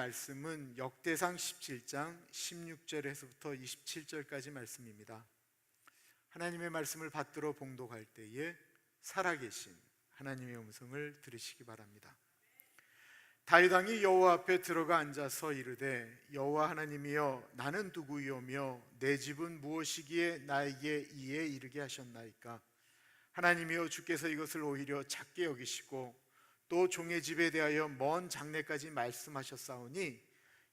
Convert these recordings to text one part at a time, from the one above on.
말씀은 역대상 17장 16절에서부터 27절까지 말씀입니다. 하나님의 말씀을 받들어 봉독할 때에 살아계신 하나님의 음성을 들으시기 바랍니다. 다윗 왕이 여호와 앞에 들어가 앉아서 이르되 여호와 하나님이여 나는 누구이오며 내 집은 무엇이기에 나에게 이에 이르게 하셨나이까 하나님이여 주께서 이것을 오히려 작게 여기시고 또 종의 집에 대하여 먼 장래까지 말씀하셨사오니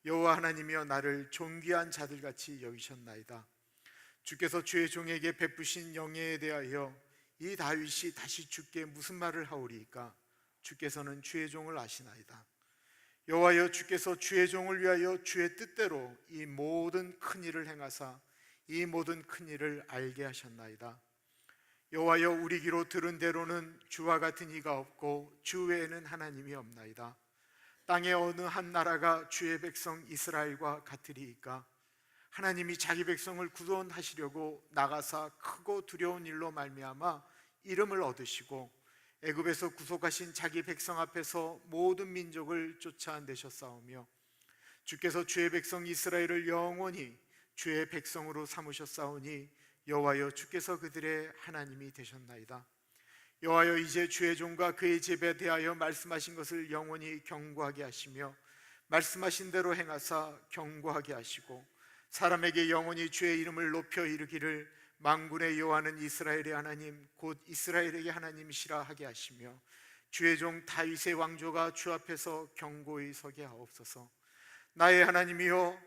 여호와 하나님이여 나를 존귀한 자들 같이 여기셨나이다. 주께서 주의 종에게 베푸신 영예에 대하여 이 다윗이 다시 주께 무슨 말을 하오리이까? 주께서는 주의 종을 아시나이다. 여호와여 주께서 주의 종을 위하여 주의 뜻대로 이 모든 큰 일을 행하사 이 모든 큰 일을 알게 하셨나이다 여호와여 우리 귀로 들은 대로는 주와 같은 이가 없고 주 외에는 하나님이 없나이다. 땅의 어느 한 나라가 주의 백성 이스라엘과 같으리이까? 하나님이 자기 백성을 구원하시려고 나가사 크고 두려운 일로 말미암아 이름을 얻으시고 애굽에서 구속하신 자기 백성 앞에서 모든 민족을 쫓아내셨사오며 주께서 주의 백성 이스라엘을 영원히 주의 백성으로 삼으셨사오니 여호와여 주께서 그들의 하나님이 되셨나이다. 여호와여 이제 주의 종과 그의 집에 대하여 말씀하신 것을 영원히 경고하게 하시며 말씀하신 대로 행하사 경고하게 하시고 사람에게 영원히 주의 이름을 높여 이르기를 망군의 여호와는 이스라엘의 하나님 곧 이스라엘에게 하나님이시라 하게 하시며 주의 종 다윗의 왕조가 주 앞에서 경고히 서게 하옵소서. 나의 하나님이여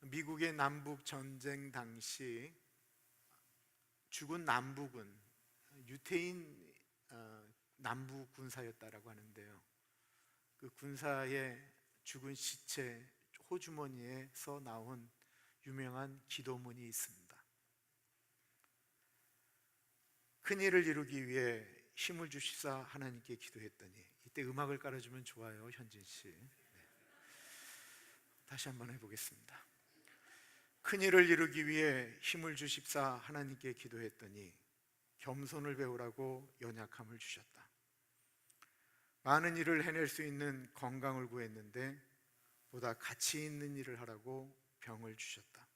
미국의 남북 전쟁 당시 죽은 남북은 유태인 어, 남부 군사였다라고 하는데요. 그 군사의 죽은 시체 호주머니에서 나온 유명한 기도문이 있습니다. 큰 일을 이루기 위해 힘을 주시사 하나님께 기도했더니 이때 음악을 깔아주면 좋아요, 현진 씨. 네. 다시 한번 해보겠습니다. 큰 일을 이루기 위해 힘을 주십사 하나님께 기도했더니 겸손을 배우라고 연약함을 주셨다. 많은 일을 해낼 수 있는 건강을 구했는데 보다 가치 있는 일을 하라고 병을 주셨다.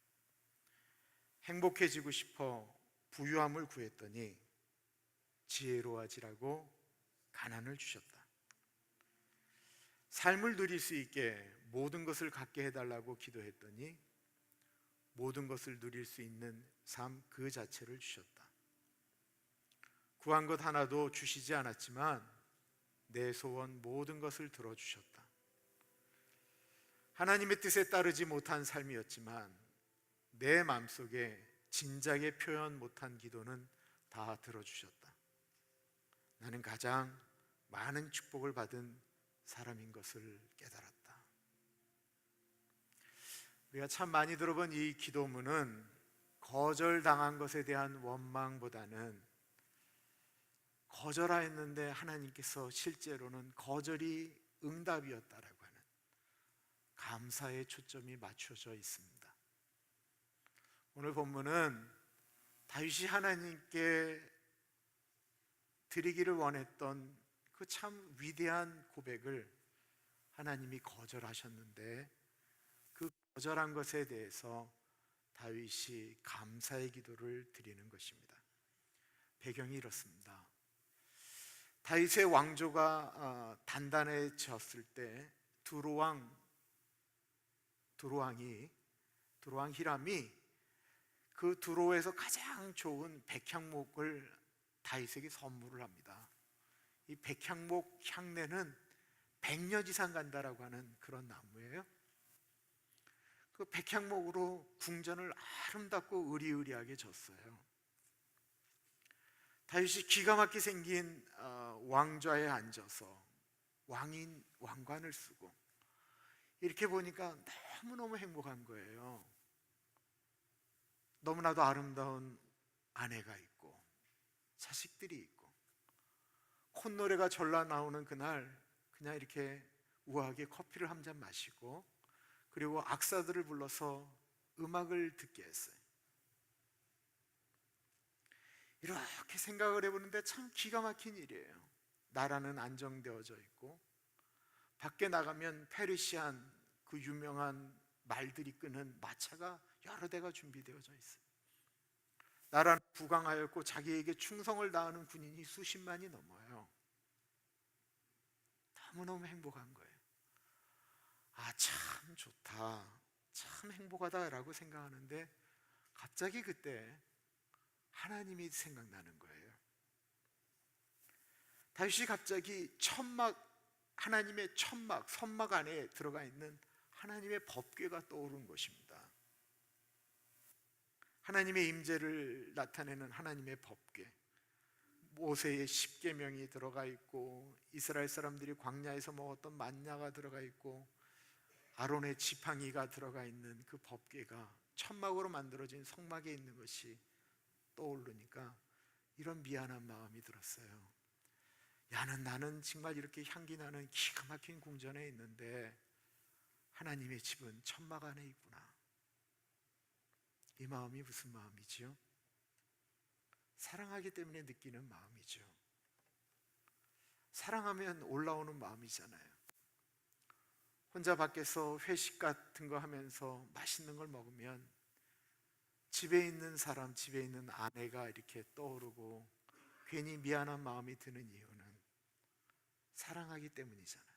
행복해지고 싶어 부유함을 구했더니 지혜로워지라고 가난을 주셨다. 삶을 누릴 수 있게 모든 것을 갖게 해달라고 기도했더니 모든 것을 누릴 수 있는 삶 그 자체를 주셨다. 구한 것 하나도 주시지 않았지만 내 소원 모든 것을 들어주셨다. 하나님의 뜻에 따르지 못한 삶이었지만 내 마음속에 진작에 표현 못한 기도는 다 들어주셨다. 나는 가장 많은 축복을 받은 사람인 것을 깨달았다. 우리가 참 많이 들어본 이 기도문은 거절당한 것에 대한 원망보다는 거절하였는데 하나님께서 실제로는 거절이 응답이었다라고 하는 감사의 초점이 맞춰져 있습니다. 오늘 본문은 다윗이 하나님께 드리기를 원했던 그 참 위대한 고백을 하나님이 거절하셨는데 그 거절한 것에 대해서 다윗이 감사의 기도를 드리는 것입니다. 배경이 이렇습니다. 다윗의 왕조가 어, 단단해졌을 때 두로왕 두로왕이 두로왕 히람이 그 두로에서 가장 좋은 백향목을 다윗에게 선물을 합니다. 이 백향목 향내는 100년 이상 간다라고 하는 그런 나무예요. 그 백향목으로 궁전을 아름답고 의리의리하게 졌어요. 다윗이 기가 막히게 생긴 어, 왕좌에 앉아서 왕인 왕관을 쓰고 이렇게 보니까 너무너무 행복한 거예요. 너무나도 아름다운 아내가 있고 자식들이 있고 콧노래가 절라 나오는 그날 그냥 이렇게 우아하게 커피를 한 잔 마시고 그리고 악사들을 불러서 음악을 듣게 했어요. 이렇게 생각을 해보는데 참 기가 막힌 일이에요. 나라는 안정되어져 있고 밖에 나가면 페르시안 그 유명한 말들이 끄는 마차가 여러 대가 준비되어져 있어요. 나라는 부강하였고 자기에게 충성을 다하는 군인이 수십만이 넘어요. 너무너무 행복한 거예요. 아, 참 좋다. 참 행복하다라고 생각하는데 갑자기 그때 하나님이 생각나는 거예요. 다윗이 갑자기 천막 하나님의 천막 선막 안에 들어가 있는 하나님의 법궤가 떠오른 것입니다. 하나님의 임재를 나타내는 하나님의 법궤. 모세의 십계명이 들어가 있고 이스라엘 사람들이 광야에서 먹었던 만냐가 들어가 있고 아론의 지팡이가 들어가 있는 그 법궤가 천막으로 만들어진 성막에 있는 것이 떠오르니까 이런 미안한 마음이 들었어요. 야는 나는 정말 이렇게 향기 나는 기가 막힌 궁전에 있는데 하나님의 집은 천막 안에 있구나. 이 마음이 무슨 마음이지요? 사랑하기 때문에 느끼는 마음이죠. 사랑하면 올라오는 마음이잖아요. 혼자 밖에서 회식 같은 거 하면서 맛있는 걸 먹으면 집에 있는 사람, 집에 있는 아내가 이렇게 떠오르고 괜히 미안한 마음이 드는 이유는 사랑하기 때문이잖아요.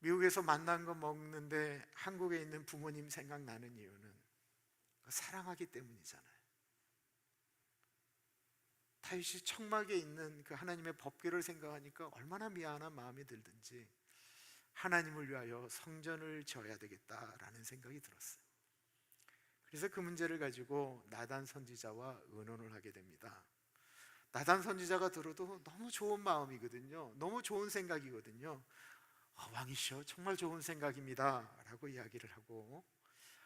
미국에서 만난 거 먹는데 한국에 있는 부모님 생각나는 이유는 사랑하기 때문이잖아요. 다윗이 청막에 있는 그 하나님의 법궤를 생각하니까 얼마나 미안한 마음이 들든지 하나님을 위하여 성전을 지어야 되겠다라는 생각이 들었어요. 그래서 그 문제를 가지고 나단 선지자와 의논을 하게 됩니다. 나단 선지자가 들어도 너무 좋은 마음이거든요. 너무 좋은 생각이거든요. 아, 왕이시여 정말 좋은 생각입니다 라고 이야기를 하고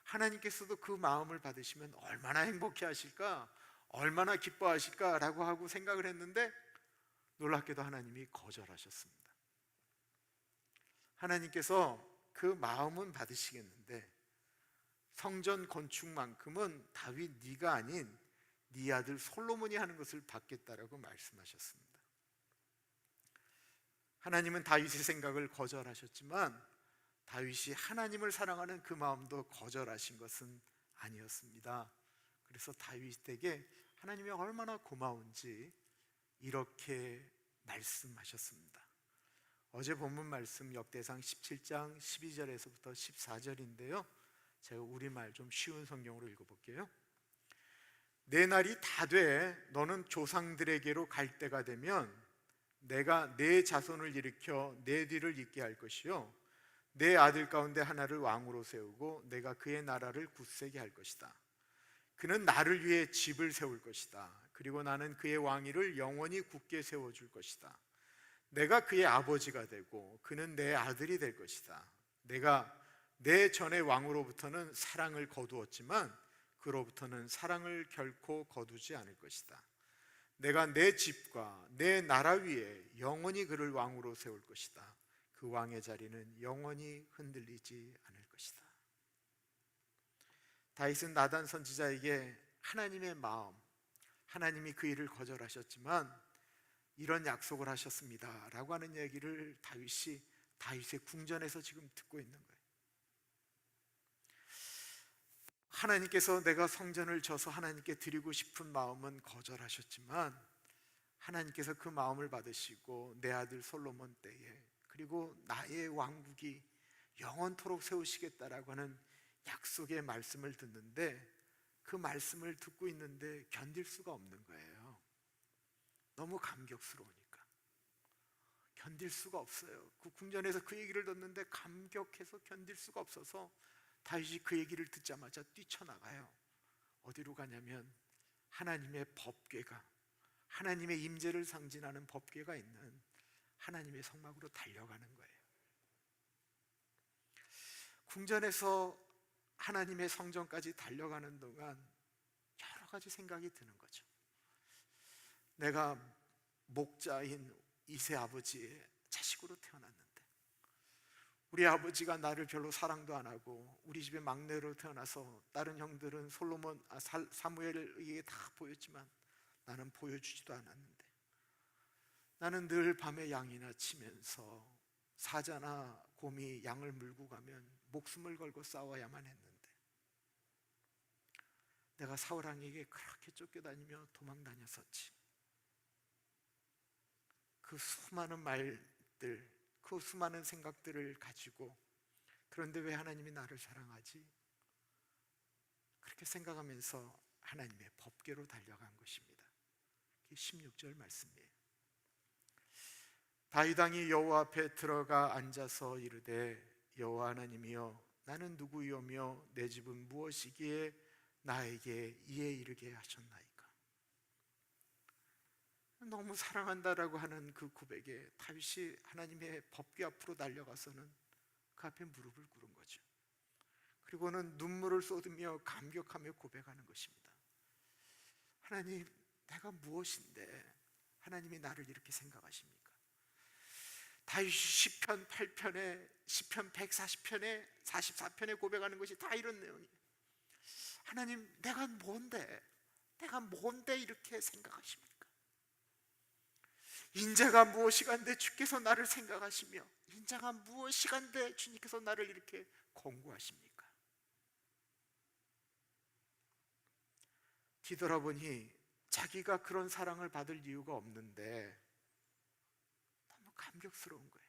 하나님께서도 그 마음을 받으시면 얼마나 행복해 하실까? 얼마나 기뻐하실까라고 하고 생각을 했는데 놀랍게도 하나님이 거절하셨습니다. 하나님께서 그 마음은 받으시겠는데 성전 건축만큼은 다윗 네가 아닌 네 아들 솔로몬이 하는 것을 받겠다라고 말씀하셨습니다. 하나님은 다윗의 생각을 거절하셨지만 다윗이 하나님을 사랑하는 그 마음도 거절하신 것은 아니었습니다. 그래서 다윗에게 하나님이 얼마나 고마운지 이렇게 말씀하셨습니다. 어제 본문 말씀 역대상 17장 12절에서부터 14절인데요. 제가 우리말 좀 쉬운 성경으로 읽어볼게요. 내 날이 다 돼 너는 조상들에게로 갈 때가 되면 내가 내 자손을 일으켜 내 뒤를 잇게 할 것이요 내 아들 가운데 하나를 왕으로 세우고 내가 그의 나라를 굳세게 할 것이다. 그는 나를 위해 집을 세울 것이다. 그리고 나는 그의 왕위를 영원히 굳게 세워 줄 것이다. 내가 그의 아버지가 되고 그는 내 아들이 될 것이다. 내가 내 전의 왕으로부터는 사랑을 거두었지만 그로부터는 사랑을 결코 거두지 않을 것이다. 내가 내 집과 내 나라 위에 영원히 그를 왕으로 세울 것이다. 그 왕의 자리는 영원히 흔들리지 않을 것이다. 다윗은 나단 선지자에게 하나님의 마음, 하나님이 그 일을 거절하셨지만 이런 약속을 하셨습니다 라고 하는 얘기를 다윗이 다윗의 궁전에서 지금 듣고 있는 거예요. 하나님께서 내가 성전을 져서 하나님께 드리고 싶은 마음은 거절하셨지만 하나님께서 그 마음을 받으시고 내 아들 솔로몬 때에 그리고 나의 왕국이 영원토록 세우시겠다라고 하는 약속의 말씀을 듣는데 그 말씀을 듣고 있는데 견딜 수가 없는 거예요. 너무 감격스러우니까. 견딜 수가 없어요. 그 궁전에서 그 얘기를 듣는데 감격해서 견딜 수가 없어서 다윗이 그 얘기를 듣자마자 뛰쳐나가요. 어디로 가냐면 하나님의 법궤가 하나님의 임재를 상징하는 법궤가 있는 하나님의 성막으로 달려가는 거예요. 궁전에서 하나님의 성전까지 달려가는 동안 여러 가지 생각이 드는 거죠. 내가 목자인 이세 아버지의 자식으로 태어났는데 우리 아버지가 나를 별로 사랑도 안 하고 우리 집에 막내로 태어나서 다른 형들은 솔로몬 아, 살- 사무엘에게 다 보였지만 나는 보여주지도 않았는데 나는 늘 밤에 양이나 치면서 사자나 곰이 양을 물고 가면 목숨을 걸고 싸워야만 했는데 내가 사울 왕에게 그렇게 쫓겨다니며 도망 다녔었지. 그 수많은 말들, 그 수많은 생각들을 가지고 그런데 왜 하나님이 나를 사랑하지? 그렇게 생각하면서 하나님의 법궤로 달려간 것입니다. 이게 16절 말씀이에요. 다윗 왕이 여호와 앞에 들어가 앉아서 이르되 여호와 하나님이여 나는 누구이오며 내 집은 무엇이기에 나에게 이에 이르게 하셨나이까 너무 사랑한다라고 하는 그 고백에 다윗이 하나님의 법궤 앞으로 달려가서는 그 앞에 무릎을 꿇은 거죠. 그리고는 눈물을 쏟으며 감격하며 고백하는 것입니다. 하나님, 내가 무엇인데 하나님이 나를 이렇게 생각하십니까? 다윗이 시편 8편에 시편 140편에 44편에 고백하는 것이 다 이런 내용이에요. 하나님, 내가 뭔데? 내가 뭔데 이렇게 생각하십니까? 인자가 무엇이간데 주께서 나를 생각하시며 인자가 무엇이간데 주님께서 나를 이렇게 권고하십니까? 뒤돌아보니 자기가 그런 사랑을 받을 이유가 없는데 너무 감격스러운 거예요.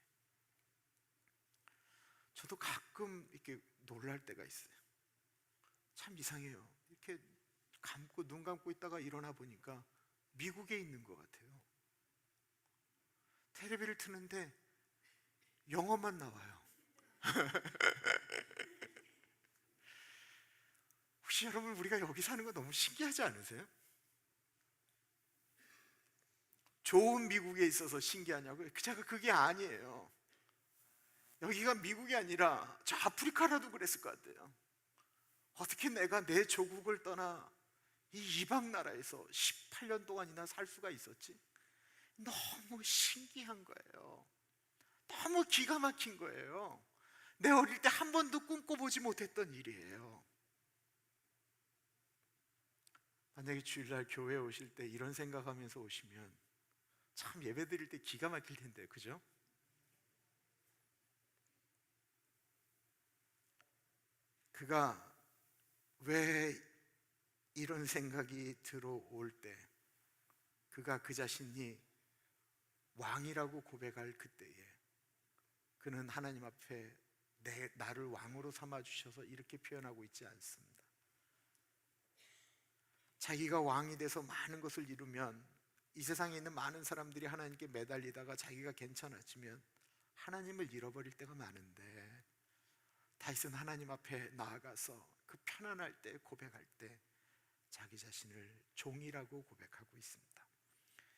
저도 가끔 이렇게 놀랄 때가 있어요. 참 이상해요. 이렇게 감고 눈 감고 있다가 일어나 보니까 미국에 있는 것 같아요. 텔레비를 트는데 영어만 나와요. 혹시 여러분 우리가 여기 사는 거 너무 신기하지 않으세요? 좋은 미국에 있어서 신기하냐고요? 제가 그게 아니에요. 여기가 미국이 아니라 저 아프리카라도 그랬을 것 같아요. 어떻게 내가 내 조국을 떠나 이 이방 나라에서 18년 동안이나 살 수가 있었지? 너무 신기한 거예요. 너무 기가 막힌 거예요. 내 어릴 때 한 번도 꿈꿔보지 못했던 일이에요. 만약에 주일날 교회 에 오실 때 이런 생각하면서 오시면 참 예배 드릴 때 기가 막힐 텐데, 그죠? 그가 왜 이런 생각이 들어올 때 그가 그 자신이 왕이라고 고백할 그때에 그는 하나님 앞에 내 나를 왕으로 삼아 주셔서 이렇게 표현하고 있지 않습니다. 자기가 왕이 돼서 많은 것을 이루면 이 세상에 있는 많은 사람들이 하나님께 매달리다가 자기가 괜찮아지면 하나님을 잃어버릴 때가 많은데 다윗은 하나님 앞에 나아가서 그 편안할 때 고백할 때 자기 자신을 종이라고 고백하고 있습니다.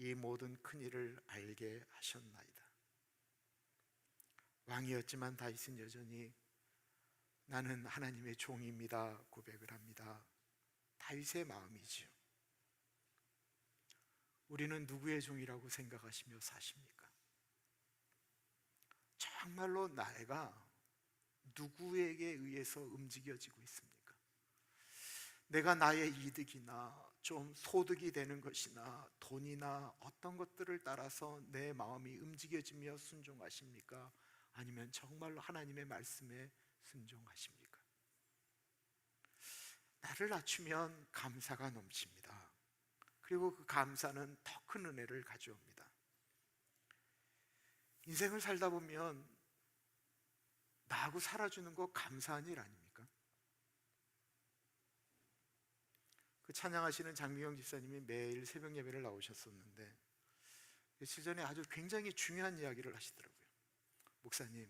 이 모든 큰 일을 알게 하셨나이다. 왕이었지만 다윗은 여전히 나는 하나님의 종입니다 고백을 합니다. 다윗의 마음이지요. 우리는 누구의 종이라고 생각하시며 사십니까? 정말로 나이가 누구에게 의해서 움직여지고 있습니까? 내가 나의 이득이나 좀 소득이 되는 것이나 돈이나 어떤 것들을 따라서 내 마음이 움직여지며 순종하십니까? 아니면 정말로 하나님의 말씀에 순종하십니까? 나를 낮추면 감사가 넘칩니다. 그리고 그 감사는 더 큰 은혜를 가져옵니다. 인생을 살다 보면 나하고 살아주는 거 감사한 일 아닙니까? 찬양하시는 장미경 집사님이 매일 새벽 예배를 나오셨었는데 며칠 전에 아주 굉장히 중요한 이야기를 하시더라고요. 목사님,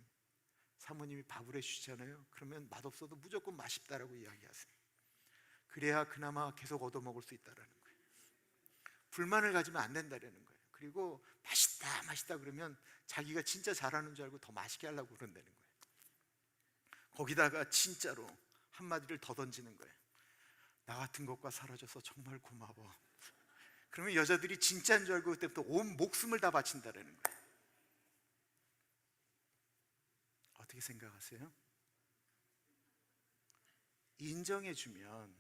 사모님이 밥을 해주시잖아요. 그러면 맛없어도 무조건 맛있다라고 이야기하세요. 그래야 그나마 계속 얻어먹을 수 있다라는 거예요. 불만을 가지면 안 된다라는 거예요. 그리고 맛있다, 맛있다 그러면 자기가 진짜 잘하는 줄 알고 더 맛있게 하려고 그런다는 거예요. 거기다가 진짜로 한마디를 더 던지는 거예요. 나 같은 것과 사라져서 정말 고마워. 그러면 여자들이 진짜인 줄 알고 그때부터 온 목숨을 다 바친다라는 거예요. 어떻게 생각하세요? 인정해 주면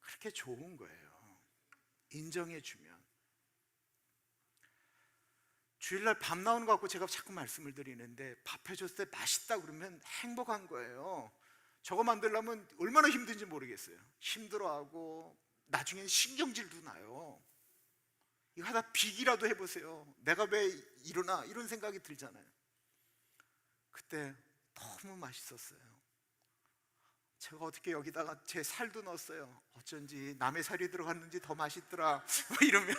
그렇게 좋은 거예요. 인정해 주면 주일날 밥 나오는 거 갖고 제가 자꾸 말씀을 드리는데 밥 해줬을 때 맛있다 그러면 행복한 거예요. 저거 만들려면 얼마나 힘든지 모르겠어요. 힘들어하고 나중엔 신경질도 나요. 이거 하다 비기라도 해보세요. 내가 왜 이러나 이런 생각이 들잖아요. 그때 너무 맛있었어요. 제가 어떻게 여기다가 제 살도 넣었어요. 어쩐지 남의 살이 들어갔는지 더 맛있더라. 뭐 이러면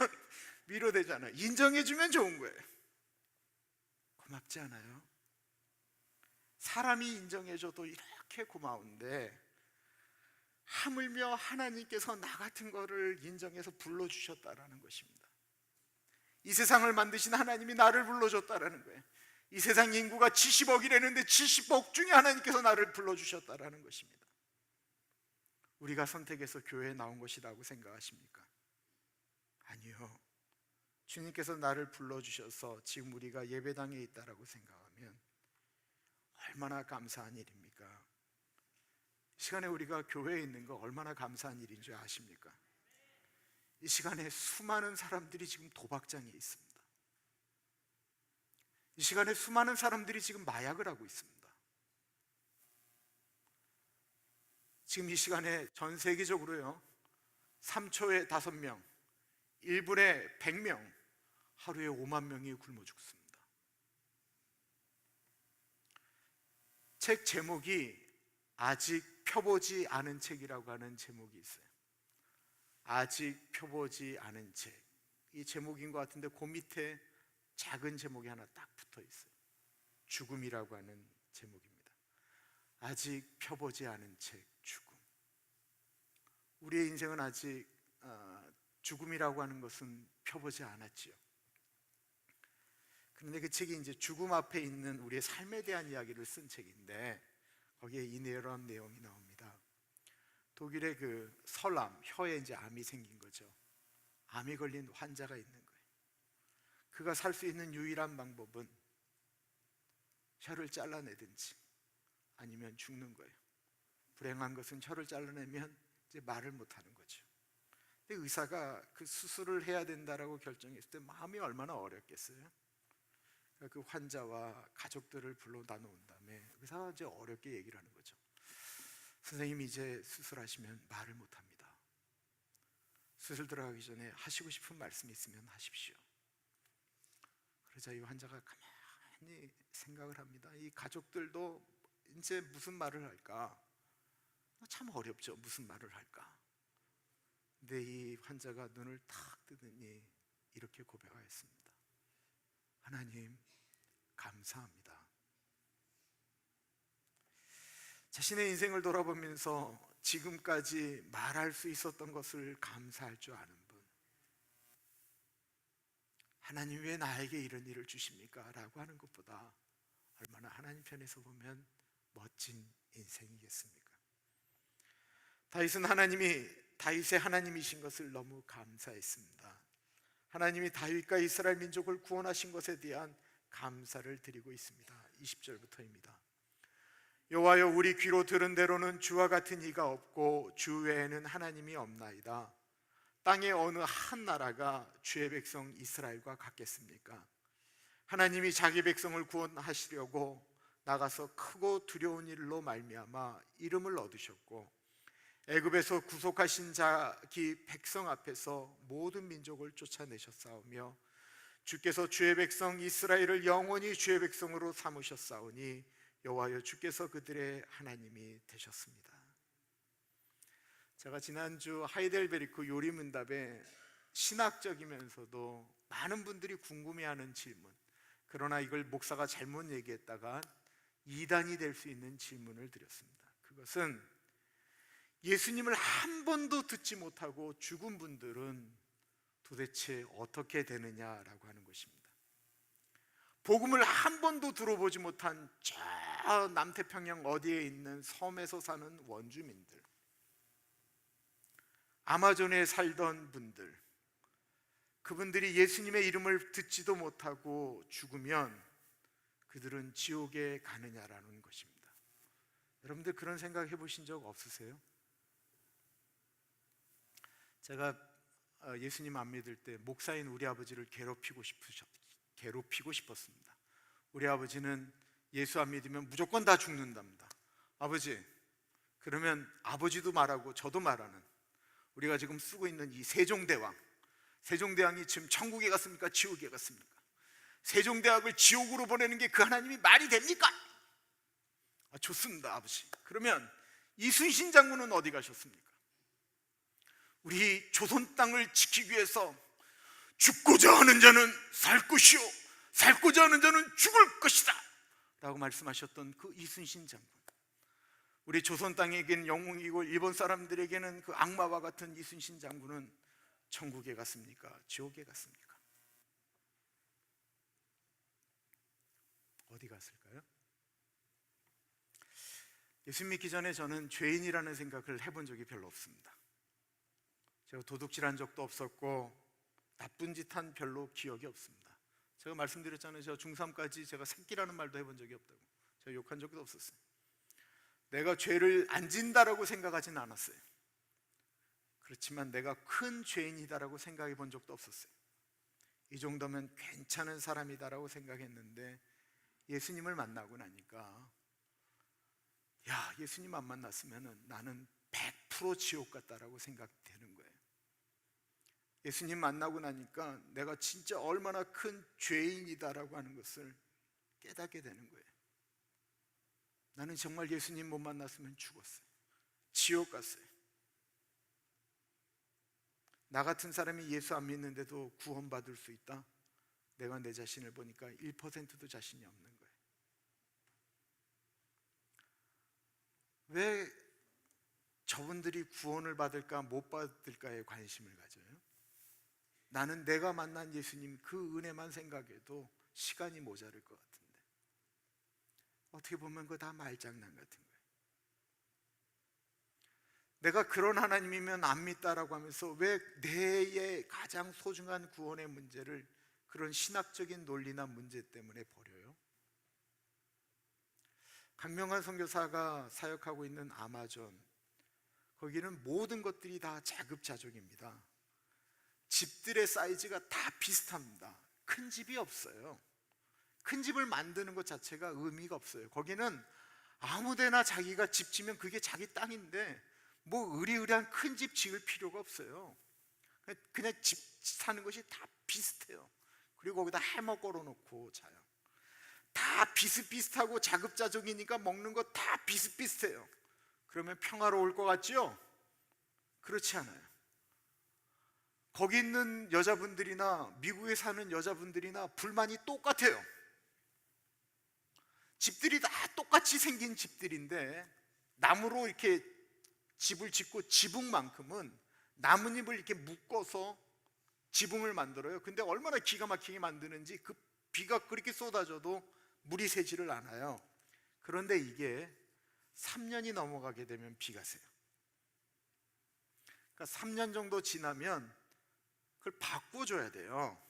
위로되잖아요. 인정해주면 좋은 거예요. 고맙지 않아요? 사람이 인정해줘도 이렇게 고마운데 하물며 하나님께서 나 같은 거를 인정해서 불러주셨다라는 것입니다. 이 세상을 만드신 하나님이 나를 불러줬다라는 거예요. 이 세상 인구가 70억이라는데 70억 중에 하나님께서 나를 불러주셨다라는 것입니다. 우리가 선택해서 교회에 나온 것이라고 생각하십니까? 아니요. 주님께서 나를 불러주셔서 지금 우리가 예배당에 있다라고 생각하면 얼마나 감사한 일입니까? 이 시간에 우리가 교회에 있는 거 얼마나 감사한 일인 줄 아십니까? 이 시간에 수많은 사람들이 지금 도박장에 있습니다. 이 시간에 수많은 사람들이 지금 마약을 하고 있습니다. 지금 이 시간에 전 세계적으로요, 3초에 5명, 1분에 100명, 하루에 5만 명이 굶어 죽습니다. 책 제목이 아직 펴보지 않은 책이라고 하는 제목이 있어요. 아직 펴보지 않은 책. 이 제목인 것 같은데 그 밑에 작은 제목이 하나 딱 붙어 있어요. 죽음이라고 하는 제목입니다. 아직 펴보지 않은 책, 죽음. 우리의 인생은 아직 어, 죽음이라고 하는 것은 펴보지 않았지요. 그런데 그 책이 이제 죽음 앞에 있는 우리의 삶에 대한 이야기를 쓴 책인데 거기에 이런 내용이 나옵니다. 독일의 그 설암, 혀에 이제 암이 생긴 거죠. 암이 걸린 환자가 있는 거예요. 그가 살 수 있는 유일한 방법은 혀를 잘라내든지 아니면 죽는 거예요. 불행한 것은 혀를 잘라내면 이제 말을 못 하는 거죠. 근데 의사가 그 수술을 해야 된다라고 결정했을 때 마음이 얼마나 어렵겠어요? 그 환자와 가족들을 불러다 놓은 다음에 의사가 이제 어렵게 얘기를 하는 거죠. 선생님 이제 수술하시면 말을 못 합니다. 수술 들어가기 전에 하시고 싶은 말씀 있으면 하십시오. 그러자 이 환자가 가만히 생각을 합니다. 이 가족들도 이제 무슨 말을 할까? 참 어렵죠. 무슨 말을 할까? 근데 이 환자가 눈을 탁 뜨더니 이렇게 고백하였습니다. 하나님, 감사합니다. 자신의 인생을 돌아보면서 지금까지 말할 수 있었던 것을 감사할 줄 아는 분. 하나님 왜 나에게 이런 일을 주십니까? 라고 하는 것보다 얼마나 하나님 편에서 보면 멋진 인생이겠습니까? 다윗은 하나님이 다윗의 하나님이신 것을 너무 감사했습니다. 하나님이 다윗과 이스라엘 민족을 구원하신 것에 대한 감사를 드리고 있습니다. 20절부터입니다. 여호와여 우리 귀로 들은 대로는 주와 같은 이가 없고 주 외에는 하나님이 없나이다. 땅의 어느 한 나라가 주의 백성 이스라엘과 같겠습니까? 하나님이 자기 백성을 구원하시려고 나가서 크고 두려운 일로 말미암아 이름을 얻으셨고 애굽에서 구속하신 자기 백성 앞에서 모든 민족을 쫓아내셨사오며 주께서 주의 백성 이스라엘을 영원히 주의 백성으로 삼으셨사오니 여호와여 주께서 그들의 하나님이 되셨습니다. 제가 지난주 하이델베리크 요리문답에 신학적이면서도 많은 분들이 궁금해하는 질문. 그러나 이걸 목사가 잘못 얘기했다가 이단이 될 수 있는 질문을 드렸습니다. 그것은 예수님을 한 번도 듣지 못하고 죽은 분들은 도대체 어떻게 되느냐라고 하는 것입니다. 복음을 한 번도 들어보지 못한 저 남태평양 어디에 있는 섬에서 사는 원주민들, 아마존에 살던 분들, 그분들이 예수님의 이름을 듣지도 못하고 죽으면 그들은 지옥에 가느냐라는 것입니다. 여러분들 그런 생각 해보신 적 없으세요? 제가 어, 예수님 안 믿을 때 목사인 우리 아버지를 괴롭히고 싶으셨, 괴롭히고 싶었습니다. 우리 아버지는 예수 안 믿으면 무조건 다 죽는답니다. 아버지, 그러면 아버지도 말하고 저도 말하는 우리가 지금 쓰고 있는 이 세종대왕, 세종대왕이 지금 천국에 갔습니까? 지옥에 갔습니까? 세종대왕을 지옥으로 보내는 게 그 하나님이 말이 됩니까? 아, 좋습니다, 아버지. 그러면 이순신 장군은 어디 가셨습니까? 우리 조선 땅을 지키기 위해서 죽고자 하는 자는 살 것이요 살고자 하는 자는 죽을 것이다 라고 말씀하셨던 그 이순신 장군 우리 조선 땅에게는 영웅이고 일본 사람들에게는 그 악마와 같은 이순신 장군은 천국에 갔습니까? 지옥에 갔습니까? 어디 갔을까요? 예수 믿기 전에 저는 죄인이라는 생각을 해본 적이 별로 없습니다 제가 도둑질한 적도 없었고 나쁜 짓 한 별로 기억이 없습니다. 제가 말씀드렸잖아요. 저 중3까지 제가 새끼라는 말도 해본 적이 없다고. 제가 욕한 적도 없었어요. 내가 죄를 안 진다라고 생각하진 않았어요. 그렇지만 내가 큰 죄인이다라고 생각해 본 적도 없었어요. 이 정도면 괜찮은 사람이다라고 생각했는데 예수님을 만나고 나니까 야, 예수님 안 만났으면 나는 100% 지옥 같다라고 생각되는 거 예수님 만나고 나니까 내가 진짜 얼마나 큰 죄인이다라고 하는 것을 깨닫게 되는 거예요. 나는 정말 예수님 못 만났으면 죽었어요. 지옥 갔어요. 나 같은 사람이 예수 안 믿는데도 구원받을 수 있다? 내가 내 자신을 보니까 1%도 자신이 없는 거예요. 왜 저분들이 구원을 받을까 못 받을까에 관심을 가져요? 나는 내가 만난 예수님 그 은혜만 생각해도 시간이 모자랄 것 같은데 어떻게 보면 그거 다 말장난 같은 거예요. 내가 그런 하나님이면 안 믿다라고 하면서 왜 내의 가장 소중한 구원의 문제를 그런 신학적인 논리나 문제 때문에 버려요? 강명환 선교사가 사역하고 있는 아마존 거기는 모든 것들이 다 자급자족입니다. 집들의 사이즈가 다 비슷합니다. 큰 집이 없어요. 큰 집을 만드는 것 자체가 의미가 없어요. 거기는 아무데나 자기가 집 지면 그게 자기 땅인데 뭐 의리의리한 큰 집 지을 필요가 없어요. 그냥 집 사는 것이 다 비슷해요. 그리고 거기다 해먹 걸어놓고 자요. 다 비슷비슷하고 자급자족이니까 먹는 거 다 비슷비슷해요. 그러면 평화로울 것 같죠? 그렇지 않아요. 거기 있는 여자분들이나 미국에 사는 여자분들이나 불만이 똑같아요. 집들이 다 똑같이 생긴 집들인데 나무로 이렇게 집을 짓고 지붕만큼은 나뭇잎을 이렇게 묶어서 지붕을 만들어요. 근데 얼마나 기가 막히게 만드는지 그 비가 그렇게 쏟아져도 물이 새지를 않아요. 그런데 이게 3년이 넘어가게 되면 비가 새요. 그러니까 3년 정도 지나면 그걸 바꿔줘야 돼요.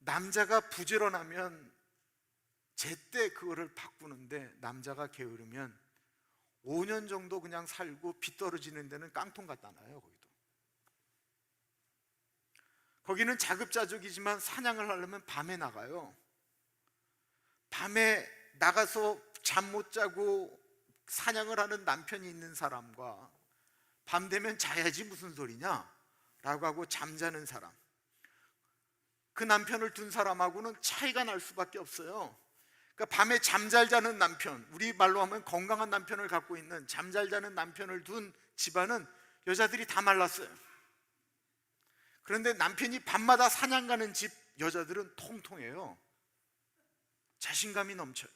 남자가 부지런하면 제때 그거를 바꾸는데 남자가 게으르면 5년 정도 그냥 살고 비 떨어지는 데는 깡통 갖다 놔요 거기도. 거기는 자급자족이지만 사냥을 하려면 밤에 나가요. 밤에 나가서 잠 못 자고 사냥을 하는 남편이 있는 사람과 밤 되면 자야지 무슨 소리냐 라고 하고 잠자는 사람 그 남편을 둔 사람하고는 차이가 날 수밖에 없어요 그러니까 밤에 잠잘 자는 남편 우리 말로 하면 건강한 남편을 갖고 있는 잠잘 자는 남편을 둔 집안은 여자들이 다 말랐어요. 그런데 남편이 밤마다 사냥 가는 집 여자들은 통통해요. 자신감이 넘쳐요.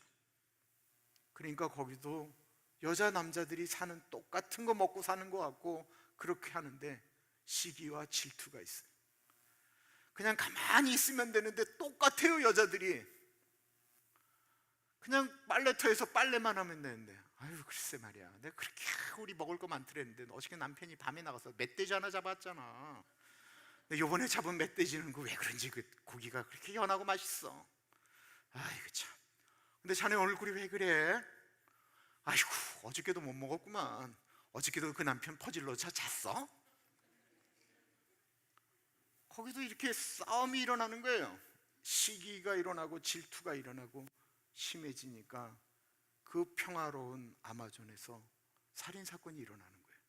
그러니까 거기도 여자 남자들이 사는 똑같은 거 먹고 사는 것 같고 그렇게 하는데 시기와 질투가 있어요. 그냥 가만히 있으면 되는데 똑같아요 여자들이. 그냥 빨래터에서 빨래만 하면 되는데. 아유 글쎄 말이야. 내가 그렇게 우리 먹을 거 많더랬는데 어저께 남편이 밤에 나가서 멧돼지 하나 잡았잖아. 근데 요번에 잡은 멧돼지는 그 왜 그런지 그 고기가 그렇게 연하고 맛있어. 아이고 참. 근데 자네 얼굴이 왜 그래? 아이고 어저께도 못 먹었구만. 어저께도 그 남편 퍼질러 자 잤어? 거기도 이렇게 싸움이 일어나는 거예요 시기가 일어나고 질투가 일어나고 심해지니까 그 평화로운 아마존에서 살인 사건이 일어나는 거예요.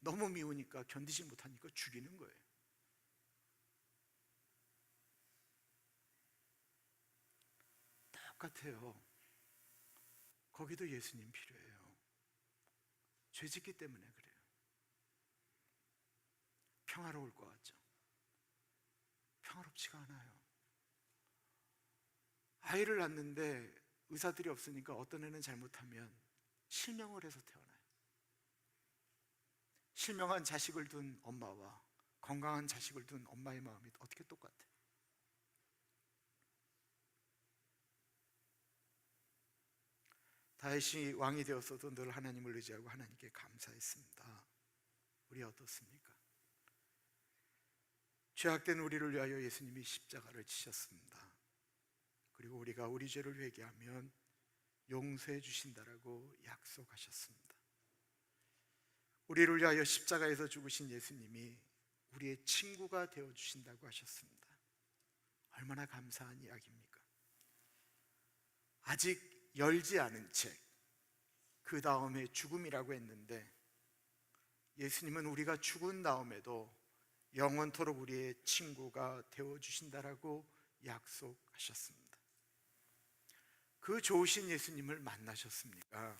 너무 미우니까 견디지 못하니까 죽이는 거예요. 똑같아요. 거기도 예수님 필요해요. 죄 짓기 때문에 그래요. 평화로울 것 같죠? 평화롭지가 않아요. 아이를 낳는데 의사들이 없으니까 어떤 애는 잘못하면 실명을 해서 태어나요. 실명한 자식을 둔 엄마와 건강한 자식을 둔 엄마의 마음이 어떻게 똑같아? 다윗이 왕이 되었어도 늘 하나님을 의지하고 하나님께 감사했습니다. 우리 어떻습니까? 죄악된 우리를 위하여 예수님이 십자가를 지셨습니다. 그리고 우리가 우리 죄를 회개하면 용서해 주신다라고 약속하셨습니다. 우리를 위하여 십자가에서 죽으신 예수님이 우리의 친구가 되어 주신다고 하셨습니다. 얼마나 감사한 이야기입니까? 아직 열지 않은 책, 그 다음에 죽음이라고 했는데 예수님은 우리가 죽은 다음에도 영원토록 우리의 친구가 되어 주신다라고 약속하셨습니다. 그 좋으신 예수님을 만나셨습니까?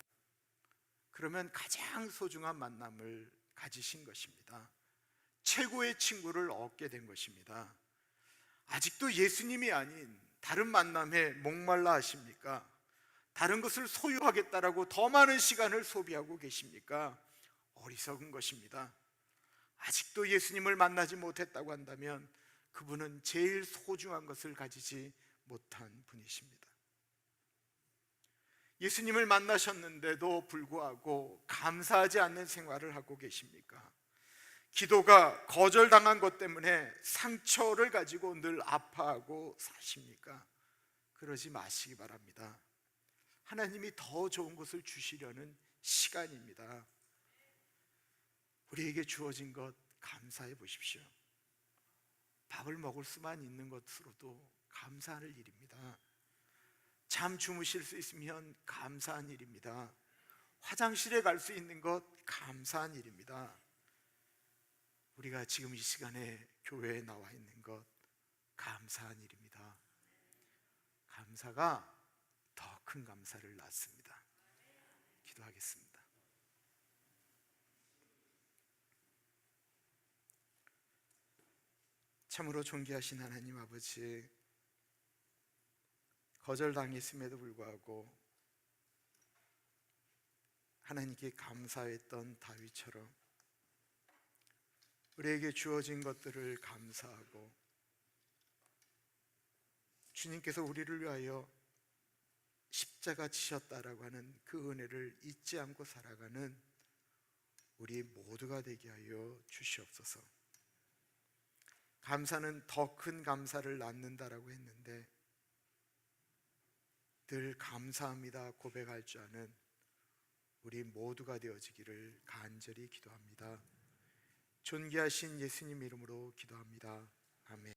그러면 가장 소중한 만남을 가지신 것입니다. 최고의 친구를 얻게 된 것입니다. 아직도 예수님이 아닌 다른 만남에 목말라 하십니까? 다른 것을 소유하겠다라고 더 많은 시간을 소비하고 계십니까? 어리석은 것입니다. 아직도 예수님을 만나지 못했다고 한다면 그분은 제일 소중한 것을 가지지 못한 분이십니다. 예수님을 만나셨는데도 불구하고 감사하지 않는 생활을 하고 계십니까? 기도가 거절당한 것 때문에 상처를 가지고 늘 아파하고 사십니까? 그러지 마시기 바랍니다. 하나님이 더 좋은 것을 주시려는 시간입니다. 우리에게 주어진 것 감사해 보십시오. 밥을 먹을 수만 있는 것으로도 감사할 일입니다. 잠 주무실 수 있으면 감사한 일입니다. 화장실에 갈 수 있는 것 감사한 일입니다. 우리가 지금 이 시간에 교회에 나와 있는 것 감사한 일입니다. 감사가 더 큰 감사를 낳습니다. 기도하겠습니다. 참으로 존귀하신 하나님 아버지 거절당했음에도 불구하고 하나님께 감사했던 다윗처럼 우리에게 주어진 것들을 감사하고 주님께서 우리를 위하여 십자가 지셨다라고 하는 그 은혜를 잊지 않고 살아가는 우리 모두가 되게 하여 주시옵소서. 감사는 더 큰 감사를 낳는다라고 했는데 늘 감사합니다 고백할 줄 아는 우리 모두가 되어지기를 간절히 기도합니다. 존귀하신 예수님 이름으로 기도합니다. 아멘.